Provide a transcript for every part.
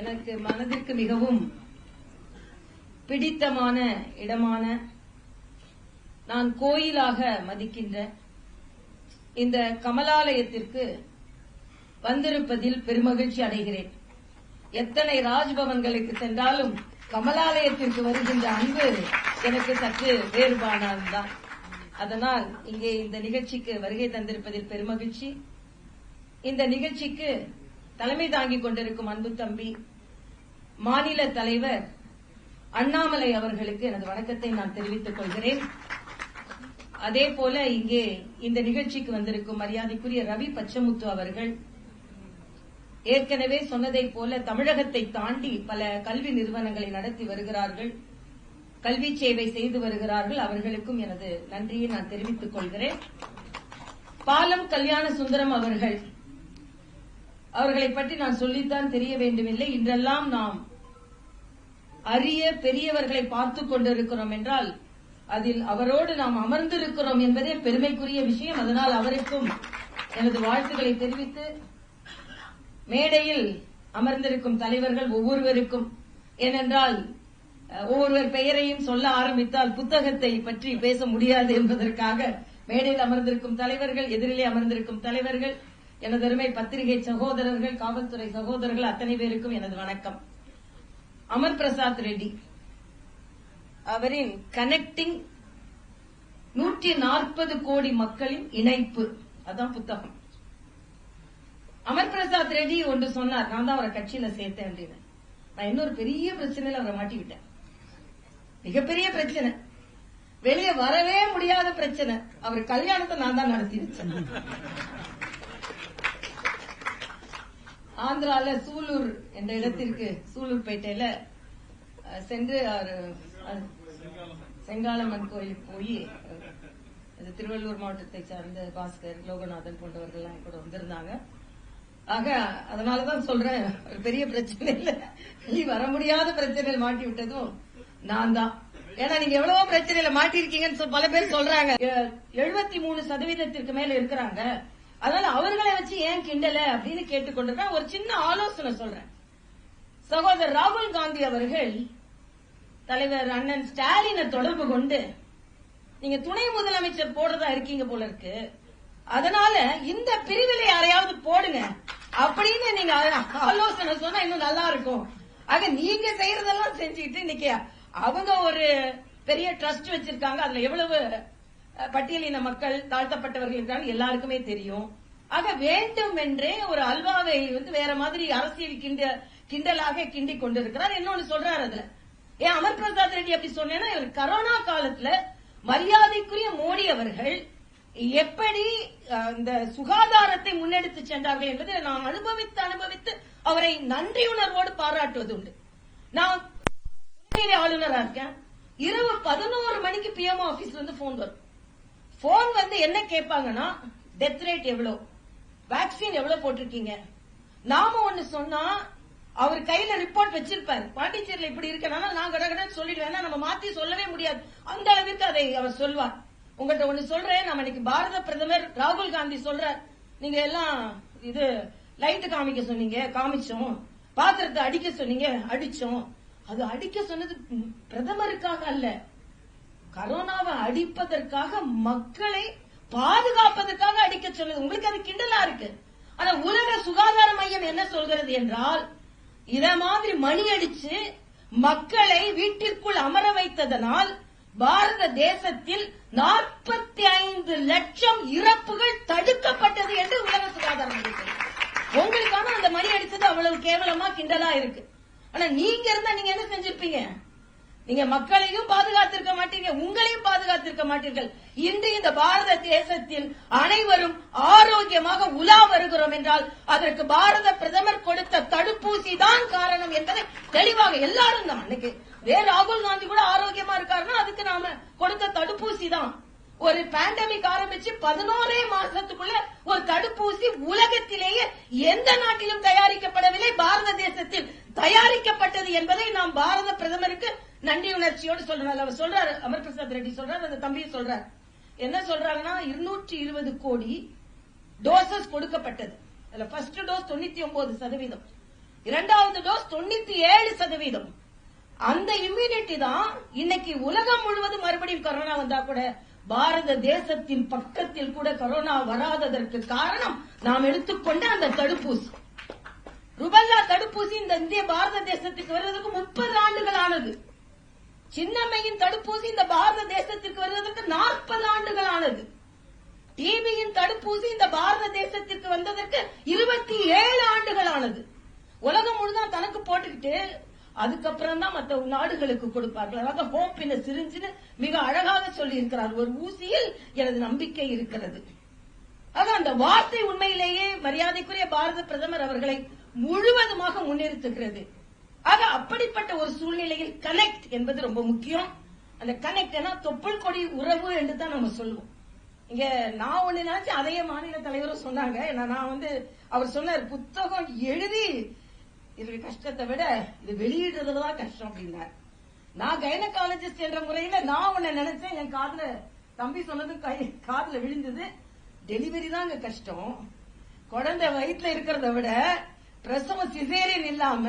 எனக்கு மனதிற்கு மிகவும் பிடித்தமான இடமான நான் கோயிலாக மதிக்கின்ற இந்த கமலாலயத்திற்கு வந்திருப்பதில் பெருமகிழ்ச்சி அடைகிறேன். எத்தனை ராஜ்பவன்களுக்கு சென்றாலும் கமலாலயத்திற்கு வருகின்ற அன்பு எனக்கு சற்று வேறுபாடானதுதான். அதனால் இங்கே இந்த நிகழ்ச்சிக்கு வருகை தந்திருப்பதில் பெருமகிழ்ச்சி. இந்த நிகழ்ச்சிக்கு தலைமை தாங்கிக் கொண்டிருக்கும் அன்பு தம்பி மாநில தலைவர் அண்ணாமலை அவர்களுக்கு எனது வணக்கத்தை நான் தெரிவித்துக் கொள்கிறேன். அதே போல இங்கே இந்த நிகழ்ச்சிக்கு வந்திருக்கும் மரியாதைக்குரிய ரவி பச்சமுத்து அவர்கள் ஏற்கனவே சொன்னதைப் போல தமிழகத்தை தாண்டி பல கல்வி நிறுவனங்களை நடத்தி வருகிறார்கள் கல்வி சேவை செய்து வருகிறார்கள். அவர்களுக்கும் எனது நன்றியை நான் தெரிவித்துக் கொள்கிறேன். பாலம் கல்யாண சுந்தரம் அவர்கள் அவர்களை பற்றி நான் சொல்லித்தான் தெரிய வேண்டுமில்லை. இன்றெல்லாம் நாம் அரிய பெரியவர்களை பார்த்துக் கொண்டிருக்கிறோம் என்றால் அதில் அவரோடு நாம் அமர்ந்திருக்கிறோம் என்பதே பெருமைக்குரிய விஷயம். அதனால் அவருக்கும் எனது வாழ்த்துக்களை தெரிவித்து மேடையில் அமர்ந்திருக்கும் தலைவர்கள் ஒவ்வொருவருக்கும் ஏனென்றால் ஒவ்வொருவர் பெயரையும் சொல்ல ஆரம்பித்தால் புத்தகத்தை பற்றி பேச முடியாது என்பதற்காக மேடையில் அமர்ந்திருக்கும் தலைவர்கள் எதிரிலே அமர்ந்திருக்கும் தலைவர்கள் எனது அருமை பத்திரிகை சகோதரர்கள் காவல்துறை சகோதரர்கள் அத்தனை பேருக்கும் எனது வணக்கம். அமர் பிரசாத் ரெட்டி அவரின் கனெக்டிங் நூற்றி நாற்பது கோடி மக்களின் இணைப்பு. அதான் புத்தகம். அமர் பிரசாத் ரெட்டி ஒன்று சொன்னார் நான் தான் அவரை கட்சியில சேர்த்தேன் அப்படின்னு. நான் இன்னொரு பெரிய பிரச்சனையில அவரை மாட்டி விட்டேன் மிகப்பெரிய பிரச்சனை. வெளியே வரவே முடியாத பிரச்சனை. அவர் கல்யாணத்தை நான் தான் நடத்தி வச்சேன் ஆந்திரால சூலூர் என்ற இடத்திற்கு சூலூர்பேட்டையில பேட்டையில சென்று அவர் செங்காலம்மன் கோயிலுக்கு போய் இது திருவள்ளூர் மாவட்டத்தை சார்ந்த பாஸ்கர் லோகநாதன் போன்றவர்கள் எல்லாம் கூட வந்திருந்தாங்க. ஆக அதனாலதான் சொல்றேன் ஒரு பெரிய பிரச்சனை இல்ல. நீ வர முடியாத பிரச்சனையில் மாட்டி விட்டதும் நான் தான். ஏன்னா நீங்க எவ்வளவோ பிரச்சனையில மாட்டிருக்கீங்கன்னு சொல்- பல பேர் சொல்றாங்க. எழுபத்தி மூணு சதவீதத்திற்கு மேல இருக்கிறாங்க. அதனால அவர்களை வச்சு ஏன் கிண்டல அப்படின்னு கேட்டுக்கொண்டிருக்கேன் ஒரு சின்ன ஆலோசனை சொல்றேன். சகோதரர் ராகுல் காந்தி அவர்கள் தலைவர் அண்ணன் ஸ்டாலினை தொடர்பு கொண்டு நீங்க துணை முதலமைச்சர் போடுறதா இருக்கீங்க போல இருக்கு. அதனால இந்த பிரிவில் யாரையாவது போடுங்க அப்படின்னு நீங்க ஆலோசனை சொன்னா இன்னும் நல்லா இருக்கும். ஆக நீங்க செய்யறதெல்லாம் செஞ்சுக்கிட்டு இன்னைக்கு அவங்க ஒரு பெரிய ட்ரஸ்ட் வச்சிருக்காங்க. அதுல எவ்வளவு பட்டியலின மக்கள் தாழ்த்தப்பட்டவர்கள் என்றால் எல்லாருக்குமே தெரியும். ஆக வேண்டும் என்றே ஒரு அல்வாவை வந்து வேற மாதிரி அரசியல் கிண்ட கிண்டலாக கிண்டி கொண்டிருக்கிறார். இன்னொன்னு சொல்றாரு அதுல. ஏன் அமர் பிரசாத் ரெட்டி அப்படி சொன்னேன்னா இவர் கரோனா காலத்துல மரியாதைக்குரிய மோடி அவர்கள் எப்படி இந்த சுகாதாரத்தை முன்னெடுத்து சென்றார்கள் என்பதை நான் அனுபவித்து அனுபவித்து அவரை நன்றியுணர்வோடு பாராட்டுவது உண்டு. நான் ஆளுநரா இருக்கேன். இரவு பதினோரு மணிக்கு பிஎம் ஆபீஸ்ல இருந்து போன் வரும். போன் வந்து என்ன கேட்பாங்கன்னா டெத் ரேட் எவ்வளவு வேக்சின் எவ்வளவு போட்டிருக்கீங்க? நாம ஒண்ணு சொன்னா அவர் கையில ரிப்போர்ட் வச்சிருப்பாரு. பாண்டிச்சேரியில இப்படி இருக்கனால நான் கடகடன்னு சொல்லிடுவேன். நம்ம மாத்தி சொல்லவே முடியாது. அந்த அளவிற்கு அதை அவர் சொல்வார். உங்கள்கிட்ட ஒண்ணு சொல்றேன். நம்ம இன்னைக்கு பாரத பிரதமர் ராகுல் காந்தி சொல்றார். நீங்க எல்லாம் இது லைட் காமிக்க சொன்னீங்க. காமிச்சோம். பாத்திரத்தை அடிக்க சொன்னீங்க. அடிச்சோம். அது அடிக்க சொன்னது பிரதமருக்காக அல்ல. கரோனாவை அடிப்பதற்காக மக்களை பாதுகாப்பதற்காக அடிக்க சொல்லுது. உங்களுக்கு அது கிண்டலா இருக்கு. ஆனா உலக சுகாதார மையம் என்ன சொல்கிறது என்றால் இத மாதிரி மணி அடிச்சு மக்களை வீட்டிற்குள் அமர வைத்ததனால் பாரத தேசத்தில் நாற்பத்தி ஐந்து லட்சம் இறப்புகள் தடுக்கப்பட்டது என்று உலக சுகாதார மையம் உங்களுக்கான அந்த மணி அடிச்சது அவ்வளவு கேவலமா கிண்டலா இருக்கு. ஆனா நீங்க இருந்தா நீங்க என்ன செஞ்சிருப்பீங்க? நீங்க மக்களையும் பாதுகாத்திருக்க மாட்டீங்க உங்களையும் பாதுகாத்திருக்க மாட்டீர்கள். இன்று இந்த பாரத தேசத்தில் அனைவரும் ஆரோக்கியமாக உலா வருகிறோம் என்றால் அதற்கு பாரத பிரதமர் கொடுத்த தடுப்பூசி தான் காரணம் என்பதை தெளிவாக எல்லாரும் தான் அன்னைக்கு வேற ராகுல் காந்தி கூட ஆரோக்கியமா இருக்காருன்னா அதுக்கு நாம கொடுத்த தடுப்பூசி தான். ஒரு பேண்டமிக் ஆரம்பிச்சு பதினோரே மாசத்துக்குள்ள ஒரு தடுப்பூசி உலகத்திலேயே எந்த நாட்டிலும் தயாரிக்கப்படவில்லை பாரத தேசத்தில் தயாரிக்கப்பட்டது என்பதை நாம் பாரத பிரதமருக்கு நன்றி உணர்ச்சியோடு சொல்றாரு. அவர் சொல்றாரு அமர் பிரசாத் ரெட்டி சொல்றாரு அந்த தம்பி சொல்றாரு. என்ன சொல்றாங்கன்னா இருநூற்றி இருபது கோடி டோசஸ் கொடுக்கப்பட்டது. அதுல ஃபர்ஸ்ட் டோஸ் தொண்ணூத்தி ஒன்பது சதவீதம். இரண்டாவது டோஸ் தொண்ணூத்தி ஏழு சதவீதம். அந்த இம்யூனிட்டி தான் இன்னைக்கு உலகம் முழுவதும் மறுபடியும் கொரோனா வந்தா கூட பாரத தேசத்தின் பக்கத்தில் கூட கொரோனா வராததற்கு காரணம் நாம் எடுத்துக்கொண்ட அந்த தடுப்பூசி. ருபல்லா தடுப்பூசி இந்த இந்திய பாரத தேசத்துக்கு வருவதற்கு முப்பது ஆண்டுகள் ஆனது. சின்னம்மையின் தடுப்பூசி இந்த பாரத தேசத்திற்கு வருவதற்கு நாற்பது ஆண்டுகள் ஆனது டிபியின் தடுப்பூசி இந்த பாரத தேசத்திற்கு வந்ததற்கு இருபத்தி ஏழு ஆண்டுகள் ஆனது உலகம் முழுதா தனக்கு போட்டுக்கிட்டு அதுக்கப்புறம் தான் மற்ற நாடுகளுக்கு கொடுப்பார்கள். அதாவது ஹோப் இன் சிரிஞ்சுன்னு மிக அழகாக சொல்லி இருக்கிறார் ஒரு ஊசியில் எனது நம்பிக்கை இருக்கிறது. ஆக அந்த வார்த்தை உண்மையிலேயே மரியாதைக்குரிய பாரத பிரதமர் அவர்களை முழுவதுமாக முன்னிறுத்துகிறது. ஆக அப்படிப்பட்ட ஒரு சூழ்நிலையில் கனெக்ட் என்பது ரொம்ப முக்கியம். அந்த கனெக்ட் ஏன்னா தொப்புள் கொடி உறவு என்று தான் நம்ம சொல்லுவோம். இங்க நான் ஒண்ணு நினைச்சு அதையே மாநில தலைவரும் சொன்னாங்க. ஏன்னா நான் வந்து அவர் சொன்னார் புத்தகம் எழுதி இதுக்கு கஷ்டத்தை விட இது வெளியிடுறதுதான் கஷ்டம் அப்படின்னார். நான் கைனகாலஜிஸ்ட் என்ற முறையில நான் உன்னை நினைச்சேன். என் காதுல தம்பி சொன்னது கை காதுல விழுந்தது. டெலிவரி தான் கஷ்டம். குழந்தை வயிற்றுல இருக்கிறத விட பிரசவம் சிசேரியன் இல்லாம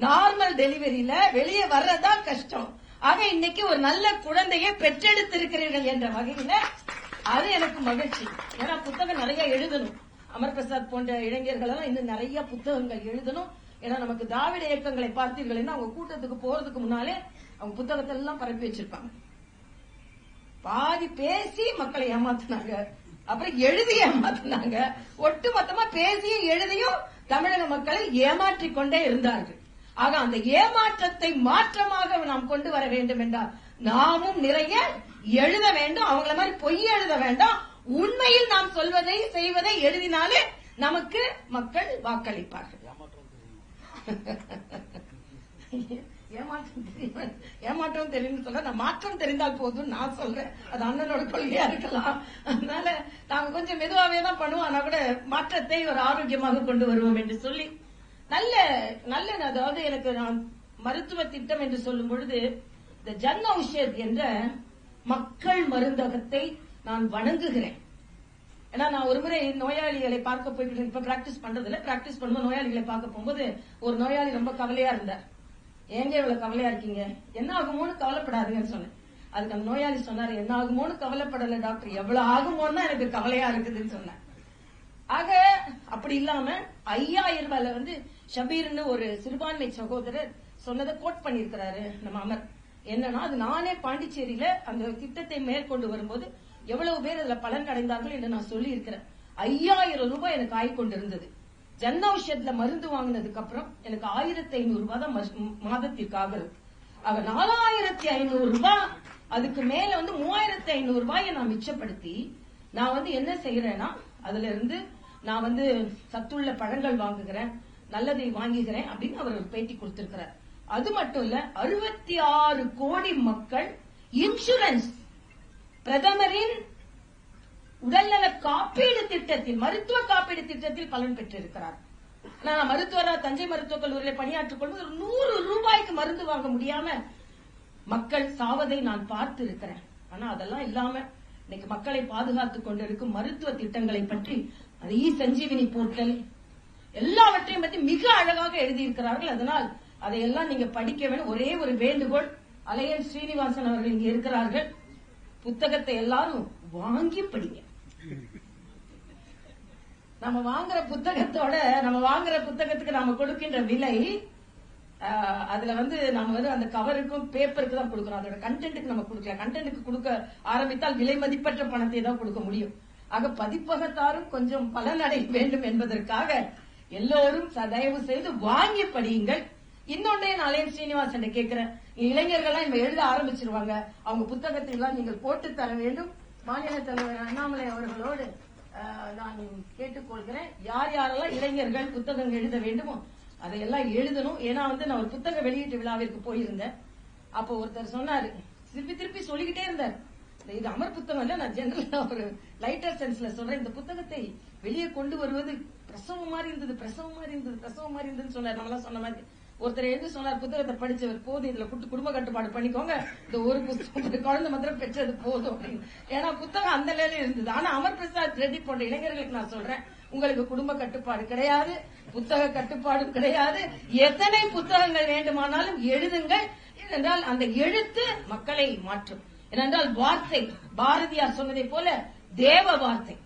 நார்மல் டெலிவரியில வெளியே வர்றதுதான் கஷ்டம். ஆக இன்னைக்கு ஒரு நல்ல குழந்தையை பெற்றெடுத்திருக்கிறீர்கள் என்ற வகையில அது எனக்கு மகிழ்ச்சி. ஏன்னா புத்தகம் நிறைய எழுதணும். அமர் பிரசாத் போன்ற இளைஞர்கள் எல்லாம் இன்னும் நிறைய புத்தகங்கள் எழுதணும். ஏன்னா நமக்கு திராவிட இயக்கங்களை பார்த்தீர்கள் அவங்க கூட்டத்துக்கு போறதுக்கு முன்னாலே அவங்க புத்தகத்தை எல்லாம் பரப்பி வச்சிருப்பாங்க. பாதி பேசி மக்களை ஏமாத்தினாங்க. அப்புறம் எழுதி ஏமாத்தினாங்க. ஒட்டுமொத்தமா பேசியும் எழுதியும் தமிழக மக்களை ஏமாற்றிக் கொண்டே இருந்தார்கள். ஆக அந்த ஏமாற்றத்தை மாற்றமாக நாம் கொண்டு வர வேண்டும் என்றால் நாமும் நிறைய எழுத வேண்டும். அவங்கள மாதிரி பொய் எழுத வேண்டாம். உண்மையில் நாம் சொல்வதை செய்வதை எழுதினாலே நமக்கு மக்கள் வாக்களிப்பார்கள். ஏமாற்றம் தெரியும். ஏமாற்றம் தெரியும் சொல்ல நான் மாற்றம் தெரிந்தால் போதும் நான் சொல்றேன். அது அண்ணனோட கொள்கையா இருக்கலாம். அதனால நாங்க கொஞ்சம் மெதுவாவே தான் பண்ணுவோம். ஆனா கூட மாற்றத்தை ஒரு ஆரோக்கியமாக கொண்டு வருவோம் என்று சொல்லி நல்ல நல்ல அதாவது எனக்கு நான் மருத்துவ திட்டம் என்று சொல்லும் பொழுது இந்த ஜன் ஔஷத் என்ற மக்கள் மருந்தகத்தை நான் வணங்குகிறேன். ஏன்னா நான் ஒரு முறை நோயாளிகளை பார்க்க போயிட்டு இப்ப பிராக்டிஸ் பண்றதுல பிராக்டிஸ் பண்ணும்போது நோயாளிகளை பார்க்க போகும்போது ஒரு நோயாளி ரொம்ப கவலையா இருந்தார். ஏங்க இவ்வளவு கவலையா இருக்கீங்க? என்ன ஆகுமோன்னு கவலைப்படாதுங்கன்னு சொன்னேன். அதுக்கு அந்த நோயாளி சொன்னாரு என்ன ஆகுமோன்னு கவலைப்படல டாக்டர். எவ்வளவு ஆகுமோன்னு தான் எனக்கு கவலையா இருக்குதுன்னு சொன்னேன். ஆக அப்படி இல்லாம ஐயாயிரம் ரூபாயில வந்து ஷபீர்னு ஒரு சிறுபான்மை சகோதரர் சொன்னதை கோட் பண்ணிருக்கிறாரு நம்ம அமர். என்னன்னா அது நானே பாண்டிச்சேரியில அந்த திட்டத்தை மேற்கொண்டு வரும்போது எவ்வளவு பேர் அதுல பலன் அடைந்தார்கள் என்று நான் சொல்லி இருக்கிறேன் ஐயாயிரம் ரூபாய் எனக்கு ஆய் கொண்டிருந்தது. ஜன் ஔஷத்ல மருந்து வாங்கினதுக்கு அப்புறம் எனக்கு ஆயிரத்தி ஐநூறு ரூபாய் தான் மஸ்- மாதத்திற்கு ஆகுது ஆக நாலாயிரத்தி ஐநூறு ரூபாய் அதுக்கு மேல வந்து மூவாயிரத்தி ஐநூறு ரூபாயை நான் மிச்சப்படுத்தி நான் வந்து என்ன செய்யறேன்னா அதுல இருந்து நான் வந்து சத்துள்ள பழங்கள் வாங்குகிறேன். நல்லதை வாங்குகிறேன் அப்படின்னு அவர் பேட்டி கொடுத்திருக்கிறார். அது மட்டும் இல்ல அறுபத்தி ஆறு கோடி மக்கள் இன்சூரன்ஸ் பிரதமரின் உடல்நல காப்பீடு திட்டத்தில் மருத்துவ காப்பீடு திட்டத்தில் பலன் பெற்றிருக்கிறார். நான் மருத்துவரா தஞ்சை மருத்துவக் கல்லூரியில் பணியாற்றிக் கொள்வது நூறு ரூபாய்க்கு மருந்து வாங்க முடியாம மக்கள் சாவதை நான் பார்த்து இருக்கிறேன் ஆனா அதெல்லாம் இல்லாம இன்னைக்கு மக்களை பாதுகாத்துக் கொண்டிருக்கும் மருத்துவ திட்டங்களை பற்றி அது இ சஞ்சீவினி போர்ட்டல் எல்லாவற்றையும் பற்றி மிக அழகாக எழுதியிருக்கிறார்கள். அதனால் அதையெல்லாம் நீங்க படிக்க வேண்டும் ஒரே ஒரு வேண்டுகோள். அலையன் ஸ்ரீனிவாசன் அவர்கள் இங்க இருக்கிறார்கள். புத்தகத்தை எல்லாரும் வாங்கி படிங்க. நம்ம வாங்குற புத்தகத்தோட நம்ம வாங்குற புத்தகத்துக்கு நாம கொடுக்கின்ற விலை ஆஹ், அதுல வந்து நம்ம வந்து அந்த கவருக்கும் பேப்பருக்கு தான் கொடுக்கறோம் அதோட கண்டென்ட்டுக்கு நம்ம கொடுக்கல கண்டென்ட்டுக்கு கொடுக்க ஆரம்பித்தால் விலை மதிப்பற்ற பணத்தை தான் கொடுக்க முடியும். ஆக பதிப்பகத்தாரும் கொஞ்சம் பலனடைய வேண்டும் என்பதற்காக எல்லோரும் சதயவு தயவு செய்து வாங்கி படியுங்கள். இன்னொன்னே நாளே ஸ்ரீனிவாசன் கேட்கிறேன். இளைஞர்கள்லாம் இப்ப எழுத ஆரம்பிச்சிருவாங்க. அவங்க புத்தகத்தை எல்லாம் நீங்கள் போட்டு தர வேண்டும். மாநில தலைவர் அண்ணாமலை அவர்களோடு நான் கேட்டுக்கொள்கிறேன். யார் யாரெல்லாம் இளைஞர்கள் புத்தகம் எழுத வேண்டுமோ அதையெல்லாம் எழுதணும். ஏன்னா வந்து நான் ஒரு புத்தக வெளியீட்டு விழாவிற்கு போயிருந்தேன். அப்போ ஒருத்தர் சொன்னாரு திருப்பி திருப்பி சொல்லிக்கிட்டே இருந்தார். இது அமர் புத்தகம் இல்ல நான் ஜெனரலா ஒரு லைட்டர் சென்ஸ்ல சொல்றேன். இந்த புத்தகத்தை வெளியே கொண்டு வருவது பிரசவம் மாதிரி இருந்தது பிரசவம் மாதிரி இருந்தது பிரசவம் மாதிரி இருந்ததுன்னு சொன்னார். நம்மளாம் சொன்ன மாதிரி ஒருத்தர் எழுந்து சொன்னார் புத்தகத்தை படிச்சவர் போதும் இதுல குட்டு குடும்ப கட்டுப்பாடு பண்ணிக்கோங்க. இந்த ஒரு புத்தகம் குழந்தை மாத்திரம் பெற்றது போதும். அப்படின்னு. ஏன்னா புத்தகம் அந்த நிலையில இருந்தது. ஆனா அமர் பிரசாத் ரெட்டி போன்ற இளைஞர்களுக்கு நான் சொல்றேன் உங்களுக்கு குடும்ப கட்டுப்பாடு கிடையாது புத்தக கட்டுப்பாடும் கிடையாது. எத்தனை புத்தகங்கள் வேண்டுமானாலும் எழுதுங்கள். ஏனென்றால் அந்த எழுத்து மக்களை மாற்றும். ஏனென்றால் வார்த்தை பாரதியார் சொன்னதை போல தேவ வார்த்தை.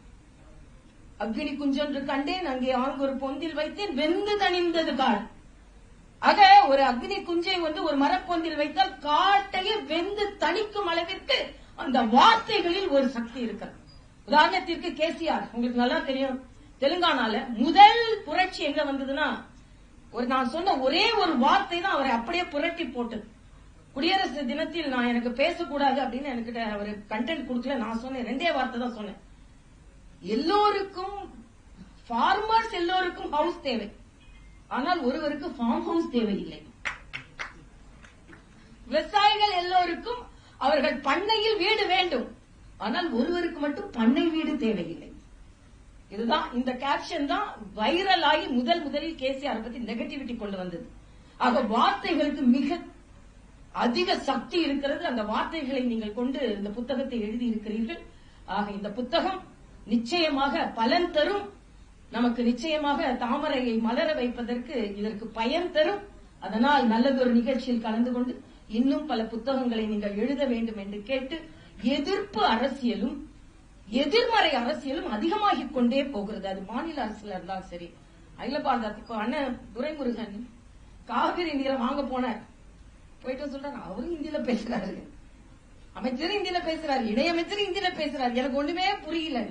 அக்னி குஞ்சென்று கண்டேன் அங்கே ஆங்கொரு பொந்தில் வைத்தேன் வெந்து தணிந்தது கால். ஆக ஒரு அக்னி குஞ்சை வந்து ஒரு மரப்பொந்தில் வைத்தால் காட்டையே வெந்து தணிக்கும் அளவிற்கு அந்த வார்த்தைகளில் ஒரு சக்தி இருக்கிறது. உதாரணத்திற்கு கேசிஆர் உங்களுக்கு நல்லா தெரியும். தெலுங்கானால முதல் புரட்சி எங்க வந்ததுன்னா ஒரு நான் சொன்ன ஒரே ஒரு வார்த்தை தான் அவரை அப்படியே புரட்டி போட்டது. குடியரசு தினத்தில் நான் எனக்கு பேசக்கூடாது அப்படின்னு எனக்கு அவர் கண்டென்ட் கொடுக்கல நான் சொன்னேன். ரெண்டே வார்த்தை தான் சொன்னேன். எல்லோருக்கும் ஃபார்மர்ஸ் எல்லோருக்கும் ஹவுஸ் தேவை. ஆனால் ஒருவருக்கு ஃபார்ம் ஹவுஸ் தேவையில்லை. விவசாயிகள் எல்லோருக்கும் அவர்கள் பண்ணையில் வீடு வேண்டும். ஆனால் ஒருவருக்கு மட்டும் பண்ணை வீடு தேவையில்லை. இதுதான் இந்த கேப்ஷன் தான் வைரல் ஆகி முதல் முதலில் கேசிஆர் பத்தி நெகட்டிவிட்டி கொண்டு வந்தது. ஆக வார்த்தைகளுக்கு மிக அதிக சக்தி இருக்கிறது. அந்த வார்த்தைகளை நீங்கள் கொண்டு இந்த புத்தகத்தை எழுதி இருக்கிறீர்கள் ஆக இந்த புத்தகம் நிச்சயமாக பலன் தரும். நமக்கு நிச்சயமாக தாமரையை மலர வைப்பதற்கு இதற்கு பயன் தரும். அதனால் நல்லதொரு நிகழ்ச்சியில் கலந்து கொண்டு இன்னும் பல புத்தகங்களை நீங்கள் எழுத வேண்டும் என்று கேட்டு எதிர்ப்பு அரசியலும் எதிர்மறை அரசியலும் அதிகமாகிக் கொண்டே போகிறது. அது மாநில அரசுல இருந்தாலும் சரி. அகில பாரதத்துக்கு அண்ணன் துரைமுருகன் காவிரி நீரை வாங்க போனார். போயிட்டு சொல்றாரு. அவரும் இந்தியில பேசுறாரு. அமைச்சர் இந்தியில பேசுறாரு. இணையமைச்சர் இந்தியில பேசுறாரு. எனக்கு ஒண்ணுமே புரியல.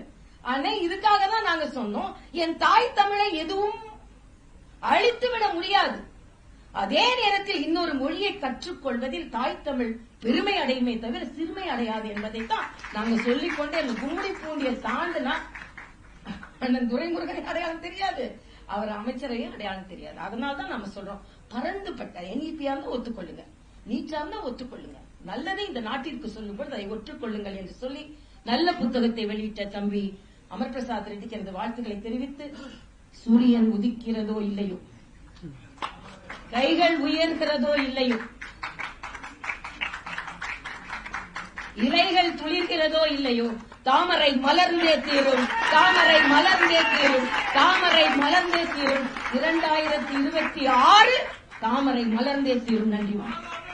ஆனா இதுக்காக தான் நாங்க சொன்னோம். என் தாய் தமிழை எதுவும் அழித்துவிட முடியாது. அதே நேரத்தில் இன்னொரு மொழியை கற்றுக்கொள்வதில் தாய் தமிழ் பெருமை அடையுமே தவிர சிறுமை அடையாது என்பதைத்தான் நாங்க சொல்லிக்கொண்டே அந்த கும்மிடி பூண்டிய தாண்டுனா அண்ணன் துரைமுருகனை அடையாளம் தெரியாது. அவர் அமைச்சரையும் அடையாளம் தெரியாது. அதனால்தான் நம்ம சொல்றோம் பறந்துபட்ட என்இபியா இருந்தா ஒத்துக்கொள்ளுங்க. நீச்சா இருந்தா ஒத்துக்கொள்ளுங்க. நல்லதை இந்த நாட்டிற்கு சொல்லும் பொழுது அதை ஒற்றுக்கொள்ளுங்கள் என்று சொல்லி நல்ல புத்தகத்தை வெளியிட்ட தம்பி அமர் பிரசாத் ரெட்டிக்கு எனது வாழ்த்துக்களை தெரிவித்து சூரியன் உதிக்கிறதோ இல்லையோ? கைகள் உயர்கிறதோ இல்லையோ? இலைகள் துளிர்கிறதோ இல்லையோ? தாமரை மலர்ந்தே தீரும் தாமரை மலர்ந்தே தீரும் தாமரை மலர்ந்தே தீரும். இரண்டாயிரத்தி இருபத்தி ஆறு தாமரை மலர்ந்தே தீரும். நன்றி